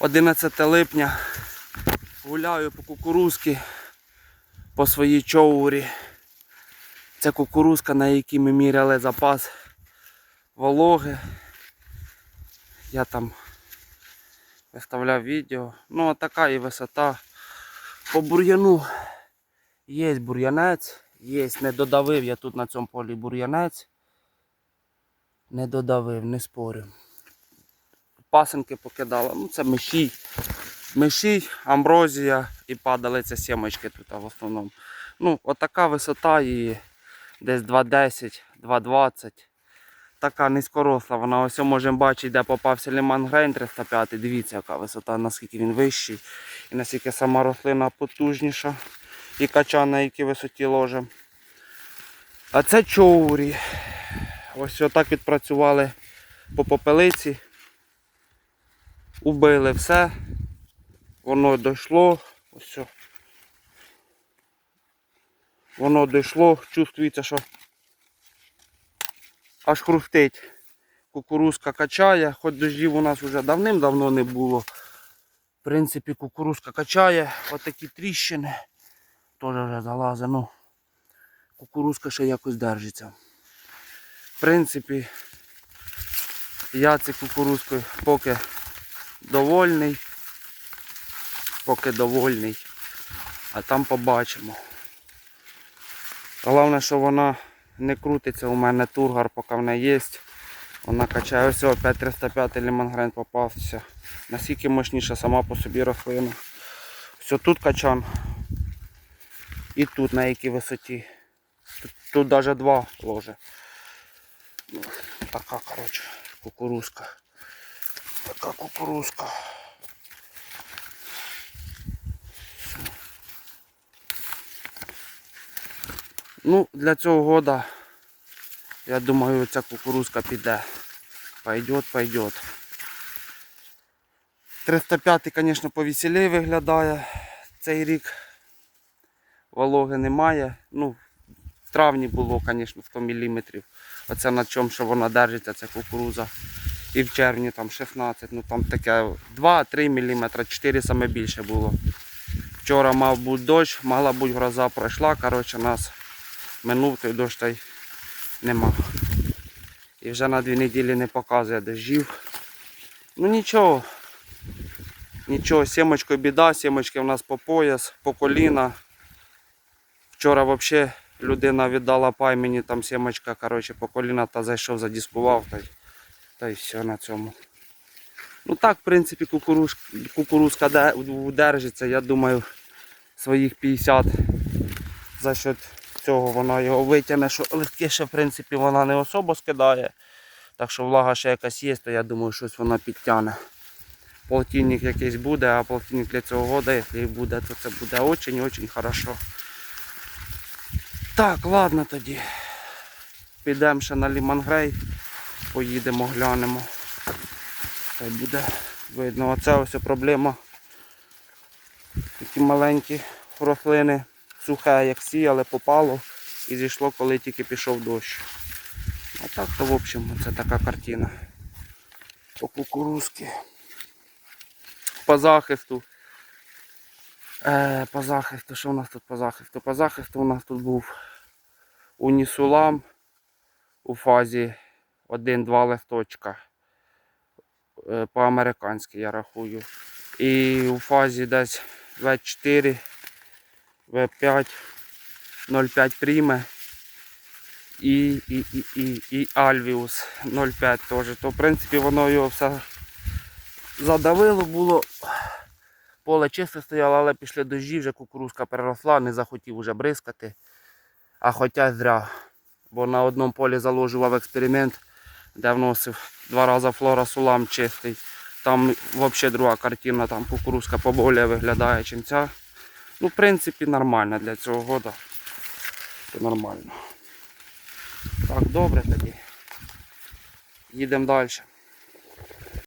11 липня. Гуляю по кукурузки по своїй човурі. Це кукурузка, на якій ми міряли запас вологи. Я там виставляв відео. Ну, а така і висота. По бур'яну є бур'янець, є, не додавив я тут на цьому полі бур'янець. Не додавив, не спорю. Пасенки покидала. Ну це мишій. Мишій, амброзія і падалиця сімочки тут в основному. Ну, отака висота і десь 2,10, 2,20. Така низькоросла. Вона ось можемо бачити, де попався ліман грейн 305. Дивіться, яка висота, наскільки він вищий. І наскільки сама рослина потужніша. І качан на якій висоті ложимо. А це човрі. Ось отак відпрацювали по попелиці. Убили все. Воно дійшло. Ось. Воно дійшло. Чувствується, що аж хрустить. Кукурузка качає, хоч дождів у нас вже давним-давно не було. В принципі, кукурузка качає. Отакі тріщини. Теж вже залазить. Ну, кукурузка ще якось держиться. В принципі, я цією кукурузкою поки довольний. Поки довольний. А там побачимо. Головне, що вона не крутиться. У мене тургар, поки в неї є. Вона качає. Ось опять 305 лімангрен попався. Наскільки мощніша сама по собі рослина. Все тут качан. І тут на якій висоті. Тут, тут навіть два ложе. Ну, така, коротше, кукурузка. Така кукурузка. Ну, для цього года, я думаю, ця кукурузка піде. Пойдет, пойдет. 305, звісно, повеселее виглядає. Цей рік вологи немає. Ну, в травні було, звісно, 100 мм. Оце на чому, що вона держиться, ця кукуруза. І в червні там 16, ну там таке 2-3 мм, 4 саме більше було. Вчора мав бути дощ, могла бути гроза пройшла, коротше, нас минув той дощ та й нема. І вже на дві неділі не показує дощів. Ну нічого. Нічого, сімочкою біда, сімочки в нас по пояс, по коліна. Вчора взагалі людина віддала пай мені там сімочка, коротше, по коліна та зайшов, задіскував та й, та й все на цьому. Ну так, в принципі, кукуруз, кукурузка де- держиться, я думаю, своїх 50 за счет цього вона його витягне, що ще в принципі вона не особо скидає. Так що влага ще якась є, то я думаю, щось вона підтягне. Полтинник якийсь буде, а полтинник для цього года, якщо буде, то це буде очень-очень хорошо. Так, ладно тоді. Підемо ще на Лімангрей, поїдемо, глянемо. Та й буде видно. Оце ось проблема. Такі маленькі рослини, сухе, як сіяли, попало і зійшло, коли тільки пішов дощ. А так то в общем це така картина. По кукурузки. По захисту. Е, по захисту, що у нас тут по захисту? По захисту у нас тут був унісулам у фазі 1-2 листочка. Е, По-американськи я рахую. І у фазі десь В4, В5, 0,5 пріме і, і, і, і, і Альвіус 0,5 теж. То в принципі воно його все задавило було. Поле чисте стояло, але пішли дощі, вже кукурузка переросла, не захотів уже бризкати. А хоча зря. Бо на одному полі заложував експеримент, де вносив два рази флора сулам чистий. Там взагалі друга картина, там кукурузка поболі виглядає, чим ця. Ну, в принципі, нормально для цього года. Це нормально. Так, добре тоді. Їдемо далі.